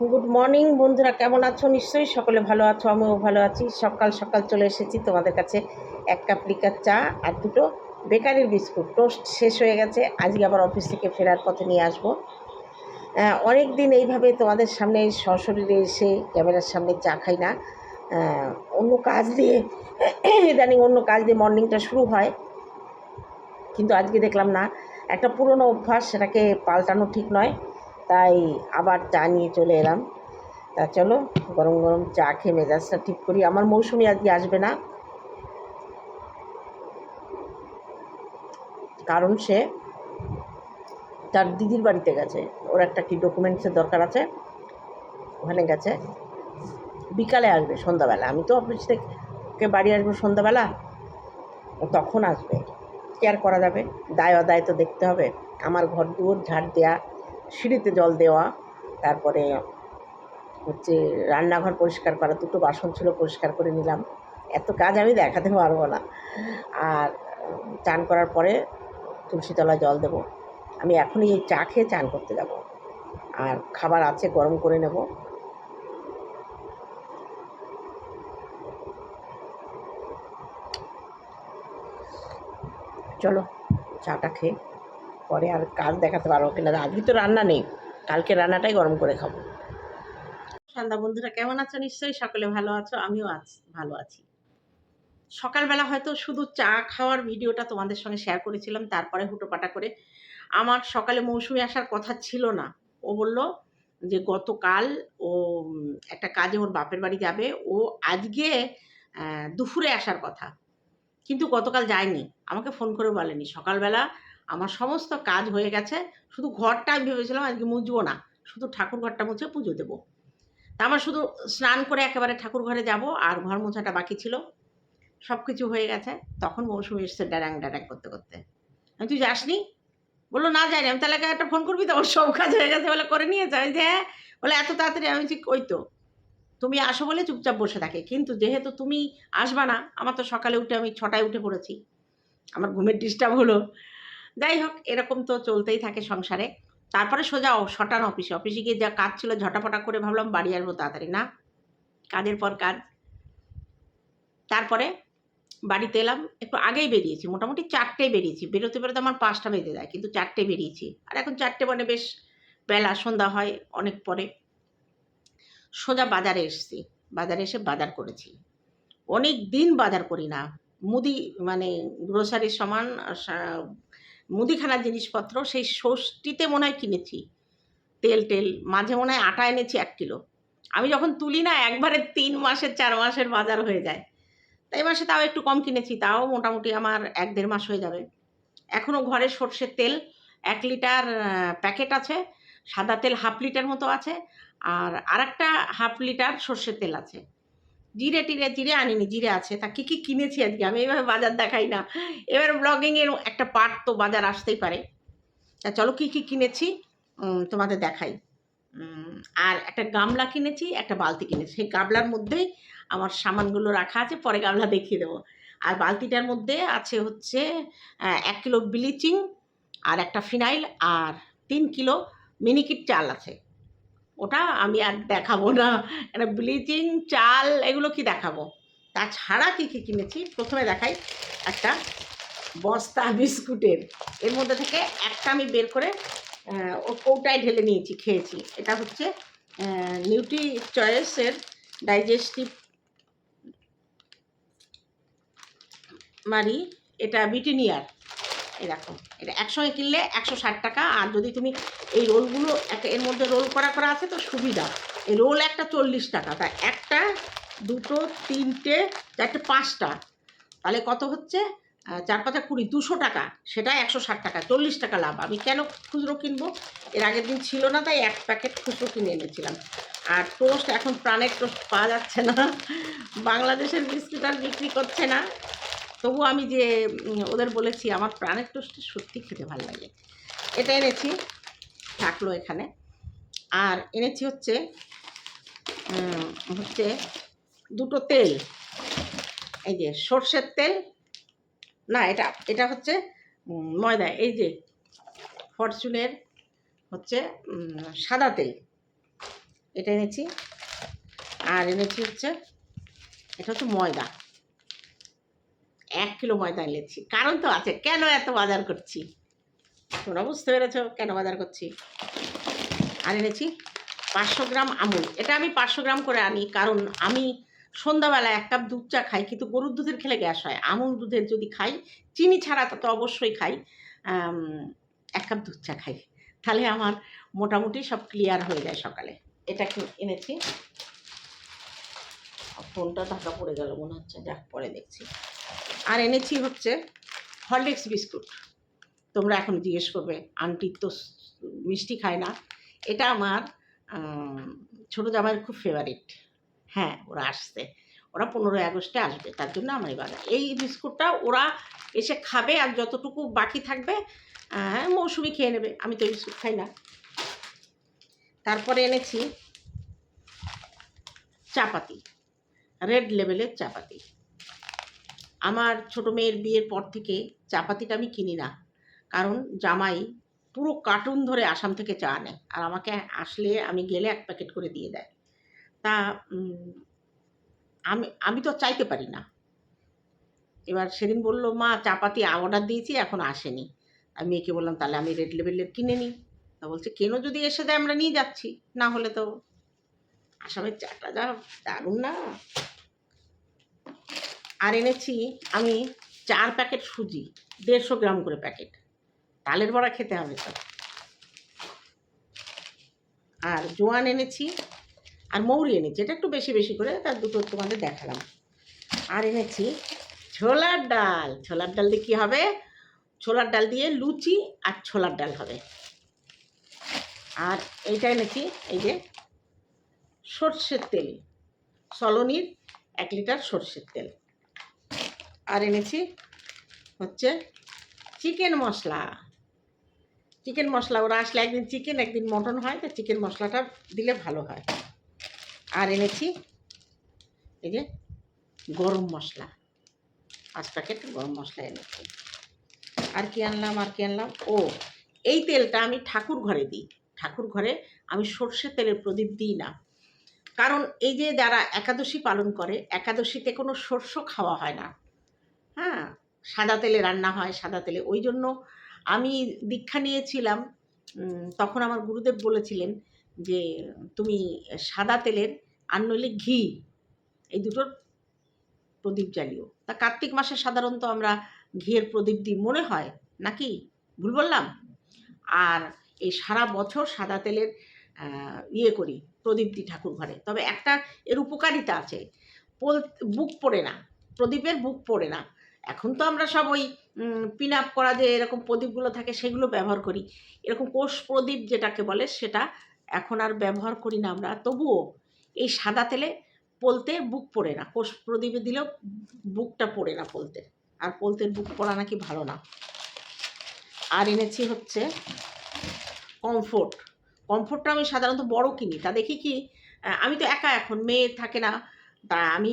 Good morning বন্ধুরা, কেমন আছো? নিশ্চয়ই সকলে ভালো আছো, আমিও ভালো আছি। সকাল সকাল চলে এসেছি তোমাদের কাছে এক কাপ লিকার চা আর দুটো বেকারির বিস্কুট। টোস্ট শেষ হয়ে গেছে, আজকে আবার অফিস থেকে ফেরার পথে নিয়ে আসব। অনেক দিন এইভাবে তোমাদের সামনে সশরীরে এসে ক্যামেরার সামনে চা খাই না। অন্য কাজ দিয়ে, ইদানিং অন্য কাজ দিয়ে মর্নিংটা শুরু হয়। কিন্তু আজকে দেখলাম না, একটা পুরনো অভ্যাস, সেটাকে পাল্টানো ঠিক নয়। তাই আবার চা নিয়ে চলে এলাম। তা চলো, গরম গরম চা খেয়ে মেজাজটা ঠিক করি। আমার মৌসুমি আজকে আসবে না। কারণ সে তার দিদির বাড়িতে গেছে। ওর একটা কি ডকুমেন্টসের দরকার আছে? ওখানে গেছে। বিকালে আসবে সন্ধ্যাবেলা। আমি তো অফিস থেকে বাড়ি আসব সন্ধ্যাবেলা। ও তখন আসবে। কেয়ার করা যাবে? দায় অদায় তো দেখতে হবে। আমার ঘর দুয়ার, ঝাড় দেওয়া সিঁড়িতে জল দেওয়া, তারপরে হচ্ছে রান্নাঘর পরিষ্কার করা, দুটো বাসন ছিল পরিষ্কার করে নিলাম। এত কাজ আমি দেখাতে পারব না। আর চান করার পরে তুলসীতলায় জল দেবো। আমি এখনই এই চা খেয়ে চান করতে যাব। আর খাবার আছে গরম করে নেব। চলো, চাটা খেয়ে পরে আর কাজ দেখাতে পারব কিনা। আজকে তো রান্না নেই, কালকে রান্নাটাই গরম করে খাব। সন্ধ্যা বন্ধুরা, কেমন আছো? নিশ্চয়ই সকলে ভালো আছো, আমিও আছি, ভালো আছি। সকালবেলা হয়তো শুধু চা খাওয়ার ভিডিওটা তোমাদের সঙ্গে শেয়ার করেছিলাম, তারপরে হুটোপাটা করে আমার সকালে মৌসুমি আসার কথা ছিল না। ও বলল যে গতকাল ও একটা কাজে ওর বাপের বাড়ি যাবে। ও আজকে দুপুরে আসার কথা। কিন্তু গতকাল যায়নি। আমাকে ফোন করে বলেনি। সকালবেলা আমার সমস্ত কাজ হয়ে গেছে, শুধু ঘরটা আমি ভেবেছিলাম আজকে মুছবো না, শুধু ঠাকুর ঘরটা মুছে পুজো দেবো। তা আমার শুধু স্নান করে একেবারে ঠাকুর ঘরে যাব, আর ঘর মোছাটা বাকি ছিল সব কিছু হয়ে গেছে। তখন মৌসুমি এসছে ড্যারাং ড্যারাং করতে করতে। আমি তুই যাসনি? বলল, না যাইনি। আমি তাহলে একটা ফোন করবি তো? ওর সব কাজ হয়ে গেছে বলে করে নিয়েছে। আমি যে হ্যাঁ। বলে, এত তাড়াতাড়ি? আমি ঠিক ওই তো, তুমি আসো বলে চুপচাপ বসে থাকে। কিন্তু যেহেতু তুমি আসবা না, আমার তো সকালে উঠে আমি ছটায় উঠে পড়েছি। আমার ঘুমের ডিস্টার্ব হলো। যাই হোক, এরকম তো চলতেই থাকে সংসারে। তারপরে সোজা শটান অফিসে। অফিসে গিয়ে যা কাজ ছিল ঝটাফটা করে ভাবলাম বাড়ি আসব তাড়াতাড়ি, না? কাজের পর কাজ। তারপরে বাড়িতে এলাম, একটু আগেই বেরিয়েছি, মোটামুটি চারটেয় বেরিয়েছি। বেরোতে বেরোতে আমার পাঁচটা বেজে যায়, কিন্তু চারটে বেরিয়েছি। আর এখন চারটে মানে বেশ বেলা, সন্ধ্যা হয় অনেক পরে। সোজা বাজারে এসেছি, বাজারে এসে বাজার করেছি। অনেক দিন বাজার করি না। মুদি মানে গ্রোসারির সমান মুদিখানার জিনিসপত্র, সেই ষষ্ঠীতে মনে হয় কিনেছি। তেল, টেল, মাঝে মনে হয় আটা এনেছি এক কিলো। আমি যখন তুলি না, একবারে তিন মাসের, চার মাসের বাজার হয়ে যায়। তাই মাসে তাও একটু কম কিনেছি, তাও মোটামুটি আমার এক দেড় মাস হয়ে যাবে। এখনও ঘরে সর্ষের তেল এক লিটার প্যাকেট আছে, সাদা তেল হাফ লিটার মতো আছে, আর আরেকটা হাফ লিটার সর্ষের তেল আছে। জিরে টিরে, জিরে আনিনি, জিরে আছে। তা কী কী কিনেছি আজকে? আমি এইভাবে বাজার দেখাই না। এবার ব্লগিংয়ের একটা পার্ট তো বাজার আসতেই পারে। তা চলো কী কী কিনেছি? তোমাদের দেখাই। আর একটা গামলা কিনেছি, একটা বালতি কিনেছি। সেই গামলার মধ্যেই আমার সামানগুলো রাখা আছে, পরে গামলা দেখিয়ে দেবো। আর বালতিটার মধ্যে আছে হচ্ছে এক কিলো ব্লিচিং আর একটা ফিনাইল আর তিন কিলো মিনিকিট চাল আছে। ওটা আমি আর দেখাবো না। এটা ব্লিচিং চাল এগুলো কি দেখাবো? তাছাড়া কী কী কিনেছি? প্রথমে দেখাই একটা বস্তা বিস্কুটের। এর মধ্যে থেকে একটা আমি বের করে ও কৌটায় ঢেলে নিয়েছি, খেয়েছি। এটা হচ্ছে নিউট্রি চয়েসের ডাইজেস্টিভ মারি। এটা বিটিনিয়ার এরকম এটা একসঙ্গে কিনলে একশো ষাট টাকা, আর যদি তুমি এই রোলগুলো একটা এর মধ্যে রোল করা করা আছে তো সুবিধা। এই রোল একটা চল্লিশ টাকা, তা একটা, দুটো, তিনটে চারটে পাঁচটা। তাহলে কত হচ্ছে? চার পাঁচা কুড়ি, দুশো টাকা সেটা একশো ষাট টাকা, চল্লিশ টাকা লাভ। আমি কেন খুচরো কিনবো? এর আগের দিন ছিল না, তাই এক প্যাকেট খুচরো কিনে এনেছিলাম। আর টোস্ট, এখন প্রাণের টোস্ট পাওয়া যাচ্ছে না। বাংলাদেশের বিস্কুট আর বিক্রি করছে না। তবু আমি যে ওদের বলেছি আমার প্রাণের টোস্টটা সত্যি খেতে ভালো লাগে। এটা এনেছি, থাকল এখানে। আর এনেছি হচ্ছে হচ্ছে দুটো তেল। এই যে সর্ষের তেল, না, এটা এটা হচ্ছে ময়দা। এই যে ফরচুনের হচ্ছে সাদা তেল। এটা এনেছি। আর এনেছি হচ্ছে, এটা হচ্ছে ময়দা। কিলো ময়দা এনেছি। কারণ তো আছে, কেন এত বাজার করছি? তোমরা বুঝতে পেরেছ কেন বাজার করছি? আর এনেছি পাঁচশো গ্রাম আমুল। এটা আমি পাঁচশো গ্রাম করে আনি, কারণ আমি সন্ধ্যাবেলা এক কাপ দুধ চা খাই, কিন্তু গরুর দুধের খেলে গ্যাস হয়। আমুল দুধের যদি খাই, চিনি ছাড়া তো অবশ্যই খাই। এক কাপ দুধ চা খাই। তাহলে আমার মোটামুটি সব ক্লিয়ার হয়ে যায় সকালে। এটা কি এনেছি। ফোনটা ঢাকা পড়ে গেল, মনে হচ্ছে, যাক, পরে দেখছি। আর এনেছি হচ্ছে হরলিক্স বিস্কুট। তোমরা এখন জিজ্ঞেস করবে, আন্টি তো মিষ্টি খায় না। এটা আমার ছোটো জামাইয়ের খুব ফেভারিট হ্যাঁ ওরা আসছে। ওরা পনেরোই আগস্টে আসবে, তার জন্য আমার এই বাজার এই বিস্কুটটা ওরা এসে খাবে আর যতটুকু বাকি থাকবে মৌসুমি খেয়ে নেবে। আমি তো বিস্কুট খাই না। তারপরে এনেছি চাপাতি, রেড লেভেলের চাপাতি। আমার ছোট মেয়ের বিয়ের পর থেকে চাপাতিটা আমি কিনি না। কারণ জামাই পুরো কার্টুন ধরে আসাম থেকে চা আনে আর আমাকে আসলে আমি গেলে এক প্যাকেট করে দিয়ে দেয়। তা আমি আমি তো চাইতে পারি না। এবার সেদিন বলল, মা, চাপাতি অর্ডার দিয়েছি, এখন আসেনি। আমি মেয়েকে বললাম, তাহলে আমি রেড লেভেলের কিনে নিই। তা বলছে, কেন যদি এসে দেয়, আমরা নিয়ে যাচ্ছি। না হলে তো আসামের চাটা যা দারুণ না? আর এনেছি আমি চার প্যাকেট সুজি, দেড়শো গ্রাম করে প্যাকেট। তালের বড়া খেতে হবে তো। আর জোয়ান এনেছি, আর মৌরি এনেছি, এটা একটু বেশি বেশি করে, তার দুটো তোমাদের দেখালাম। আর এনেছি ছোলার ডাল ছোলার ডাল দিয়ে কী হবে? ছোলার ডাল দিয়ে লুচি আর ছোলার ডাল হবে। আর এইটা এনেছি, এই যে সর্ষের তেল, সলনির এক লিটার সর্ষের তেল। আর এনেছি হচ্ছে চিকেন মশলা। চিকেন মশলা, ওরা আসলে একদিন চিকেন, একদিন মটন হয়, তো চিকেন মশলাটা দিলে ভালো হয়। আর এনেছি এই যে গরম মশলা, পাঁচ প্যাকেট গরম মশলা এনেছি। আর কি আনলাম, আর কি আনলাম? ও, এই তেলটা আমি ঠাকুর ঘরে দিই। ঠাকুর ঘরে আমি সর্ষের তেলের প্রদীপ দিই না। কারণ এই যে যারা একাদশী পালন করে, একাদশীতে কোনো শস্য খাওয়া হয় না। হ্যাঁ সাদা তেলে রান্না হয়, সাদা তেলে। ওই জন্য আমি দীক্ষা নিয়েছিলাম তখন আমার গুরুদেব বলেছিলেন যে, তুমি সাদা তেলের আর নইলে ঘি, এই দুটোর প্রদীপ জ্বালিও। তা কার্তিক মাসে সাধারণত আমরা ঘিয়ের প্রদীপ দিই, মনে হয়, নাকি? ভুল বললাম? আর এই সারা বছর সাদা তেলের ইয়ে করি, প্রদীপ দিই ঠাকুর ঘরে। তবে একটা এর উপকারিতা আছে বুক পড়ে না, প্রদীপের বুক পড়ে না। এখন তো আমরা সব ওই পিন আপ করা যে এরকম প্রদীপগুলো থাকে সেগুলো ব্যবহার করি। এরকম কোষ প্রদীপ যেটাকে বলে সেটা এখন আর ব্যবহার করি না আমরা। তবুও এই সাদা তেলে পলতে বুক পড়ে না। কোষ প্রদীপে দিলেও বুকটা পড়ে না পলতে। আর পোলতের বুক পড়া নাকি ভালো না। আর এনেছি হচ্ছে কমফোর্ট কমফোর্টটা আমি সাধারণত বড় কিনি। তা দেখি কি আমি তো একা এখন, মেয়ে থাকে না। তা আমি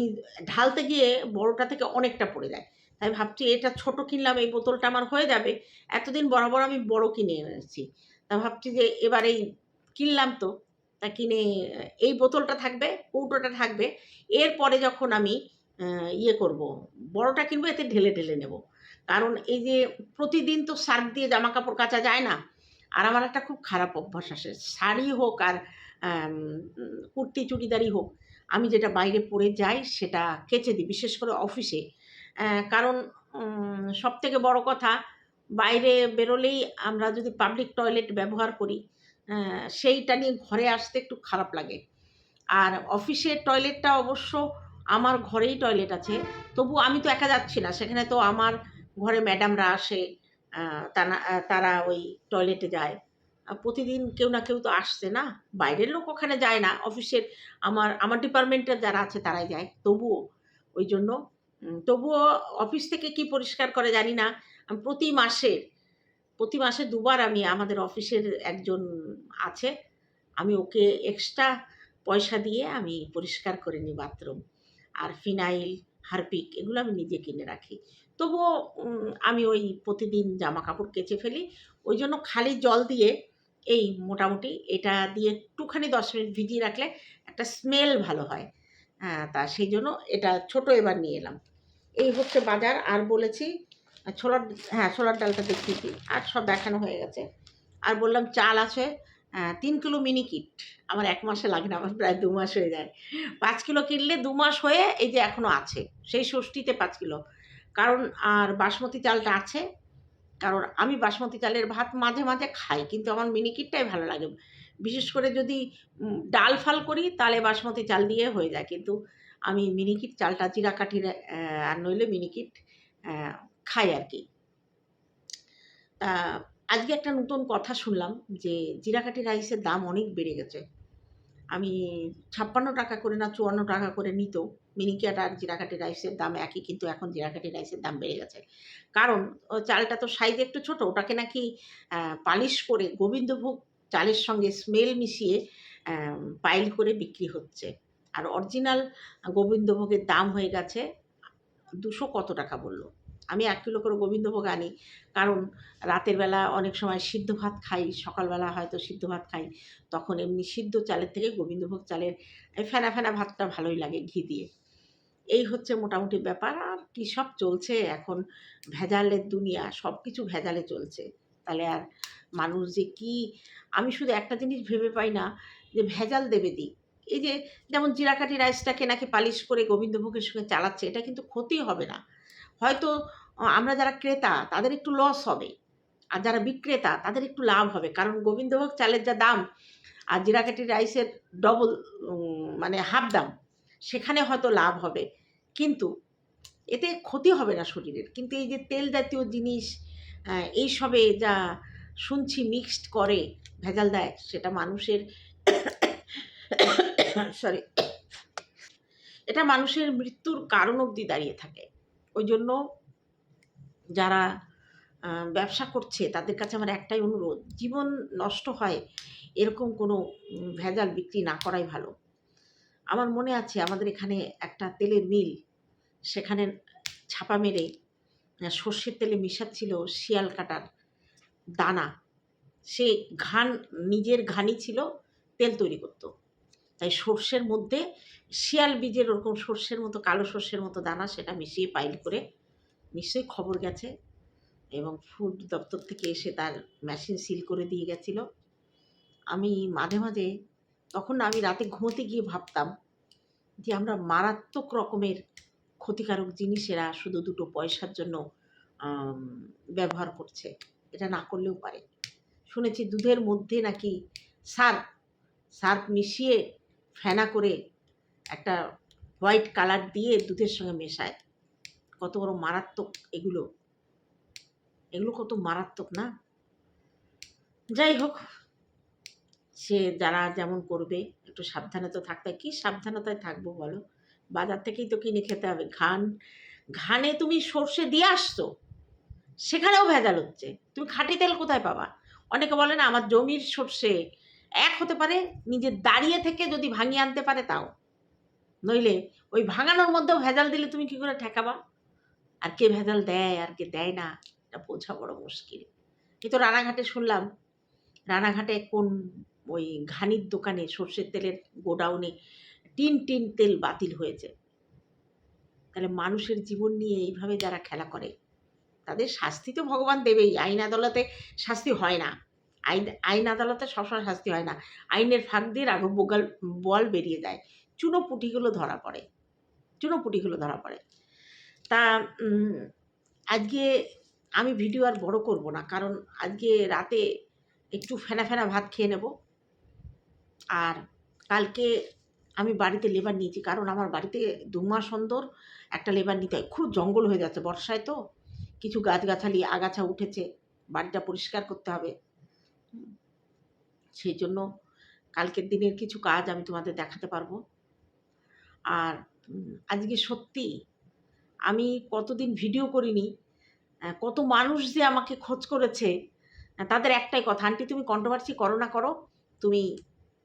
ঢালতে গিয়ে বড়টা থেকে অনেকটা পড়ে যায়। তাই ভাবছি এটা ছোট কিনলাম, এই বোতলটা আমার হয়ে যাবে। এতদিন বরাবর আমি বড় কিনে এনেছি। তা ভাবছি যে এবার এই কিনলাম তো, তা কিনে, এই বোতলটা থাকবে, কৌটোটা থাকবে। এরপরে যখন আমি ইয়ে করব, বড়টা কিনবো, এতে ঢেলে ঢেলে নেব। কারণ এই যে প্রতিদিন তো সার্ফ দিয়ে জামা কাপড় কাচা যায় না। আর আমার একটা খুব খারাপ অভ্যাস আসে শাড়ি হোক আর কুর্তি চুড়িদারি হোক। আমি যেটা বাইরে পরে যাই সেটা কেচে দিই, বিশেষ করে অফিসে। কারণ সব থেকে বড় কথা, বাইরে বেরোলেই আমরা যদি পাবলিক টয়লেট ব্যবহার করি সেইটা নিয়ে ঘরে আসতে একটু খারাপ লাগে। আর অফিসের টয়লেটটা অবশ্য আমার ঘরেই টয়লেট আছে, তবু আমি তো একা যাচ্ছি না, সেখানে তো আমার ঘরে ম্যাডামরা আসে তারা ওই টয়লেটে যায়। প্রতিদিন কেউ না কেউ তো আসছে না। বাইরের লোক ওখানে যায় না। অফিসের আমার আমার ডিপার্টমেন্টের যারা আছে তারাই যায়। তবুও ওই জন্য তবুও অফিস থেকে কি পরিষ্কার করে জানি না। আমি, প্রতি মাসে প্রতি মাসে দুবার আমি আমাদের অফিসের একজন আছে। আমি ওকে এক্সট্রা পয়সা দিয়ে আমি পরিষ্কার করে নিই বাথরুম আর ফিনাইল, হারপিক এগুলো আমি নিজে কিনে রাখি। তবুও আমি ওই প্রতিদিন জামা কাপড় কেচে ফেলি। ওই জন্য খালি জল দিয়ে এই মোটামুটি এটা দিয়ে একটুখানি দশ মিনিট ভিজিয়ে রাখলে একটা স্মেল ভালো হয়। হ্যাঁ তা সেই জন্য এটা ছোট এবার নিয়ে এলাম। এই হচ্ছে বাজার, আর বলেছি, ছোলার হ্যাঁ ছোলার ডালটা দেখিয়েছি আর সব দেখানো হয়ে গেছে। আর বললাম, চাল আছে তিন কিলো মিনি কিট। আমার এক মাসে লাগে না, আমার প্রায় দু মাস হয়ে যায়। পাঁচ কিলো কিনলে দু মাস হয়ে এই যে এখনও আছে, সেই ষষ্ঠীতে পাঁচ কিলো। কারণ আর বাসমতি চালটা আছে কারণ আমি বাসমতি চালের ভাত মাঝে মাঝে খাই, কিন্তু আমার মিনি কিটটাই ভালো লাগে। বিশেষ করে যদি ডাল ফাল করি, তাহলে বাসমতি চাল দিয়ে হয়ে যায়। কিন্তু আমি মিনিকিট চালটা জিরা কাঠির আর নইলে মিনিকিট খাই আর কি। আজকে একটা নতুন কথা শুনলাম যে জিরাকাঠি রাইসের দাম অনেক বেড়ে গেছে। আমি ছাপ্পান্ন টাকা করে না চুয়ান্ন টাকা করে নিত মিনিকেট আর জিরাকাঠি রাইসের দাম একই, কিন্তু এখন জিরাকাঠি রাইসের দাম বেড়ে গেছে। কারণ, ও চালটা তো সাইজে একটু ছোট, ওটাকে নাকি পালিশ করে গোবিন্দভোগ চালের সঙ্গে স্মেল মিশিয়ে পাইল করে বিক্রি হচ্ছে। আর অরিজিনাল গোবিন্দভোগের দাম হয়ে গেছে দুশো কত টাকা বলল। আমি এক কিলো করে গোবিন্দভোগ আনি। কারণ রাতের বেলা অনেক সময় সিদ্ধ ভাত খাই, সকালবেলা হয়তো সিদ্ধ ভাত খাই, তখন এমনি সিদ্ধ চালের থেকে গোবিন্দভোগ চালের ফেনা ফেনা ভাতটা ভালোই লাগে ঘি দিয়ে। এই হচ্ছে মোটামুটি ব্যাপার। আর কী সব চলছে এখন? ভেজালের দুনিয়া সব কিছু ভেজালে চলছে। তাহলে আর মানুষ যে কি? আমি শুধু একটা জিনিস ভেবে পাই না, যে ভেজাল দেবে দিক এই যে যেমন জিরাকাঠি রাইসটাকে নাকি পালিশ করে গোবিন্দভোগের সঙ্গে চালাচ্ছে, এটা কিন্তু ক্ষতি হবে না। হয়তো আমরা যারা ক্রেতা তাদের একটু লস হবে। আর যারা বিক্রেতা তাদের একটু লাভ হবে। কারণ গোবিন্দভোগ চালের যা দাম আর জিরাকাঠি রাইসের ডবল মানে হাফ দাম সেখানে হয়তো লাভ হবে। কিন্তু এতে ক্ষতি হবে না শরীরের। কিন্তু এই যে তেল জাতীয় জিনিস আহ, এইসবে যা শুনছি মিক্সড করে ভেজাল দেয় সেটা মানুষের সরি এটা মানুষের মৃত্যুর কারণ অবধি দাঁড়িয়ে থাকে। ওই জন্য যারা ব্যবসা করছে, তাদের কাছে আমার একটাই অনুরোধ, জীবন নষ্ট হয় এরকম কোনো ভেজাল বিক্রি না করাই ভালো। আমার মনে আছে আমাদের এখানে একটা তেলের মিল, সেখানে ছাপা মেরে সর্ষের তেলে মিশাচ্ছিল শিয়াল কাটার দানা। সে ঘান, নিজের ঘানি ছিল তেল তৈরি করতো। তাই সর্ষের মধ্যে শিয়াল বীজের ওরকম সর্ষের মতো, কালো সর্ষের মতো দানা সেটা মিশিয়ে পাইল করে নিশ্চয়ই খবর গেছে এবং ফুড দপ্তর থেকে এসে তার মেশিন সিল করে দিয়ে গেছিল। আমি মাঝে মাঝে তখন আমি রাতে ঘুমোতে গিয়ে ভাবতাম যে আমরা মারাত্মক রকমের ক্ষতিকারক জিনিস এরা শুধু দুটো পয়সার জন্য ব্যবহার করছে। এটা না করলেও পারে। শুনেছি দুধের মধ্যে নাকি সার্ফ সার্ফ মিশিয়ে ফেনা করে একটা হোয়াইট কালার দিয়ে দুধের সঙ্গে মেশায়। কত বড় মারাত্মক এগুলো। এগুলো কত মারাত্মক না? যাই হোক, সে যারা যেমন করবে, একটু সাবধানে তো থাকতে। কি সাবধানতায় থাকব বলো? বাজার থেকেই তো কিনে খেতে হবে। ঘান, ঘানে তুমি সর্ষে দিয়ে আসছো, সেখানেও ভেজাল হচ্ছে। তুমি খাঁটি তেল কোথায় পাবা? অনেকে বলে না, আমার জমির সর্ষে এক হতে পারে নিজের দাঁড়িয়ে থেকে যদি ভাঙিয়ে আনতে পারে তাও। নইলে ওই ভাঙানোর মধ্যেও ভেজাল দিলে তুমি কি করে ঠেকাবা? আর কে ভেজাল দেয় আর কে দেয় না, এটা বোঝা বড় মুশকিল। কিন্তু রানাঘাটে শুনলাম, রানাঘাটে কোন ওই ঘানির দোকানে সর্ষের তেলের গোডাউনে টিন টিন তেল বাতিল হয়েছে। তাহলে মানুষের জীবন নিয়ে এইভাবে যারা খেলা করে, তাদের শাস্তি তো ভগবান দেবেই। আইন আদালতে শাস্তি হয় না। আইন আইন আদালতে সবসময় শাস্তি হয় না। আইনের ফাঁক দিয়ে রাঘব বোগাল, বল বেরিয়ে যায়। চুনোপুটিগুলো ধরা পড়ে। চুনোপুটিগুলো ধরা পড়ে। তা আজকে আমি ভিডিও আর বড় করব না। কারণ আজকে রাতে একটু ফেনা ফেনা ভাত খেয়ে নেব। আর কালকে আমি বাড়িতে লেবার নিয়েছি। কারণ আমার বাড়িতে দু মাস অন্তর একটা লেবার নিতে হয়। খুব জঙ্গল হয়ে যাচ্ছে বর্ষায় তো। কিছু গাছগাছালি, আগাছা উঠেছে। বাড়িটা পরিষ্কার করতে হবে। সেই জন্য কালকের দিনের কিছু কাজ আমি তোমাদের দেখাতে পারব। আর আজকে সত্যি আমি কতদিন ভিডিও করিনি কত মানুষ যে আমাকে খোঁজ করেছে তাদের একটাই কথা, আন্টি, তুমি কন্ট্রোভার্সি করো না, করো, তুমি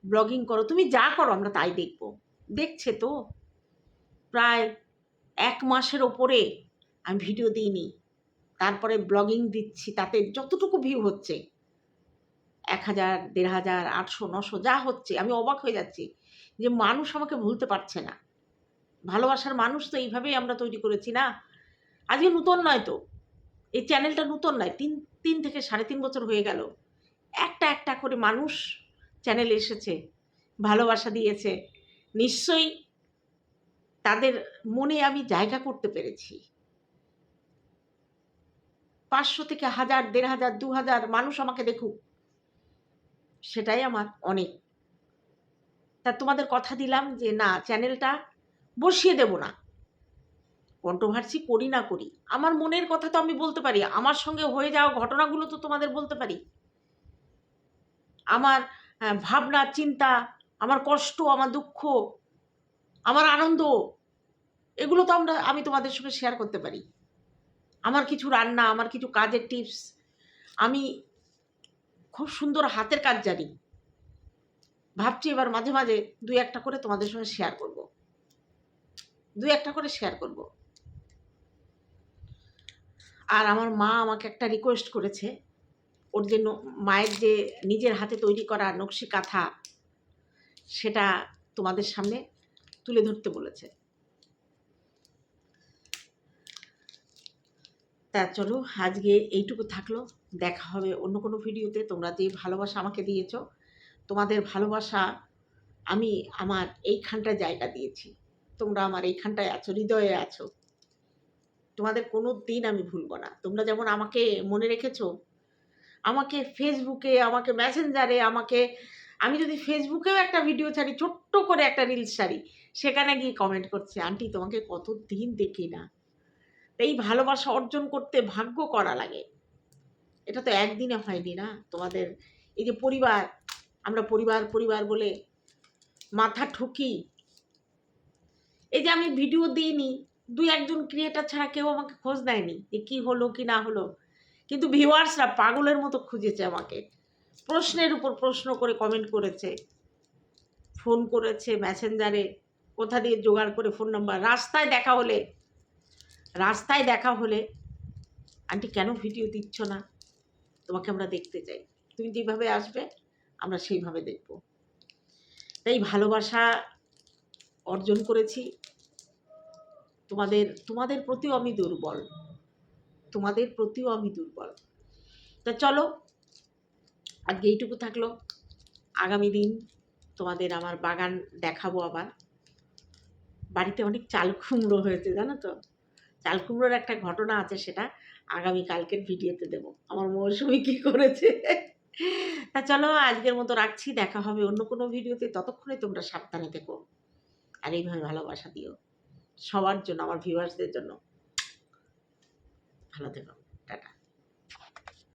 ব্লগিং করো, তুমি যা করো, আমরা তাই দেখব। দেখছে তো। প্রায় এক মাসের ওপরে আমি ভিডিও দিইনি, তারপরে ব্লগিং দিচ্ছি, তাতে যতটুকু ভিউ হচ্ছে এক হাজার, দেড় হাজার, আটশো, নশো, যা হচ্ছে, আমি অবাক হয়ে যাচ্ছি যে মানুষ আমাকে ভুলতে পারছে না। ভালোবাসার মানুষ তো এইভাবেই আমরা তৈরি করেছি না? আজকে নূতন নয় তো। এই চ্যানেলটা নূতন নয়, তিন তিন থেকে সাড়ে তিন বছর হয়ে গেল। একটা একটা করে মানুষ চ্যানেলে এসেছে, ভালোবাসা দিয়েছে। নিশ্চয়ই তাদের মনে আমি জায়গা করতে পেরেছি। পাঁচশো থেকে হাজার, দেড় হাজার, দু হাজার মানুষ আমাকে দেখুক। সেটাই আমার অনেক। তা তোমাদের কথা দিলাম যে, না, চ্যানেলটা বসিয়ে দেব না। কন্ট্রোভার্সি করি না করি। আমার মনের কথা তো আমি বলতে পারি। আমার সঙ্গে হয়ে যাওয়া ঘটনাগুলো তো তোমাদের বলতে পারি। আমার ভাবনা, চিন্তা, আমার কষ্ট, আমার দুঃখ, আমার আনন্দ, এগুলো তো আমরা, আমি তোমাদের সঙ্গে শেয়ার করতে পারি। আমার কিছু রান্না, আমার কিছু কাজের টিপস আমি খুব সুন্দর হাতের কাজ জানি। ভাবছি এবার মাঝে মাঝে দুই একটা করে তোমাদের সঙ্গে শেয়ার করব। দুই একটা করে শেয়ার করব। আর আমার মা আমাকে একটা রিকোয়েস্ট করেছে। ওর যে মায়ের যে নিজের হাতে তৈরি করা নকশি কাঁথা, সেটা তোমাদের সামনে তুলে ধরতে বলেছে। তা চলো, আজকে এইটুকু থাকল। দেখা হবে অন্য কোনো ভিডিওতে। তোমরা যে ভালোবাসা আমাকে দিয়েছ, তোমাদের ভালোবাসা আমি আমার এইখানটা জায়গা দিয়েছি। তোমরা আমার এইখানটায় আছো, হৃদয়ে আছো। তোমাদের কোনো দিন আমি ভুলবো না। তোমরা যেমন আমাকে মনে রেখেছো, আমাকে ফেসবুকে আমাকে মেসেঞ্জারে আমাকে, আমি যদি ফেসবুকেও একটা ভিডিও ছাড়ি, ছোট্ট করে একটা রিলস ছাড়ি, সেখানে গিয়ে কমেন্ট করছে, আন্টি, তোমাকে কত দিন দেখি না? এই ভালোবাসা অর্জন করতে ভাগ্য করা লাগে। এটা তো একদিনে হয়নি না? তোমাদের এই যে পরিবার, আমরা পরিবার পরিবার বলে মাথা ঠুকি। এই যে আমি ভিডিও দিইনি, দুই একজন ক্রিয়েটার ছাড়া কেউ আমাকে খোঁজ দেয়নি যে কী হলো, কি না হলো। কিন্তু ভিউয়ার্সরা পাগলের মতো খুঁজেছে আমাকে। প্রশ্নের উপর প্রশ্ন করে কমেন্ট করেছে। ফোন করেছে মেসেঞ্জারে কোথা দিয়ে জোগাড় করে ফোন নাম্বার রাস্তায় দেখা হলে, রাস্তায় দেখা হলে, আন্টি কেন ভিডিও দিচ্ছ না? তোমাকে আমরা দেখতে চাই। তুমি যেভাবে আসবে, আমরা সেইভাবে দেখব। তাই ভালোবাসা অর্জন করেছি। তোমাদের তোমাদের প্রতিও আমি দুর্বল। তোমাদের প্রতিও আমি দুর্বল। তা চলো, আজকে এইটুকু থাকল। আগামী দিন তোমাদের আমার বাগান দেখাবো আবার। বাড়িতে অনেক চাল কুমড়ো হয়েছে, জানো তো? চাল কুমড়োর একটা ঘটনা আছে সেটা। আগামী কালকের ভিডিওতে দেব। আমার মৌসুমি কী করেছে? তা চলো, আজকের মতো রাখছি। দেখা হবে অন্য কোনো ভিডিওতে ততক্ষণে তোমরা সাবধানে থেকো। আর এইভাবে ভালোবাসা দিও। সবার জন্য, আমার ভিউয়ার্সদের জন্য। ভালো থেকো।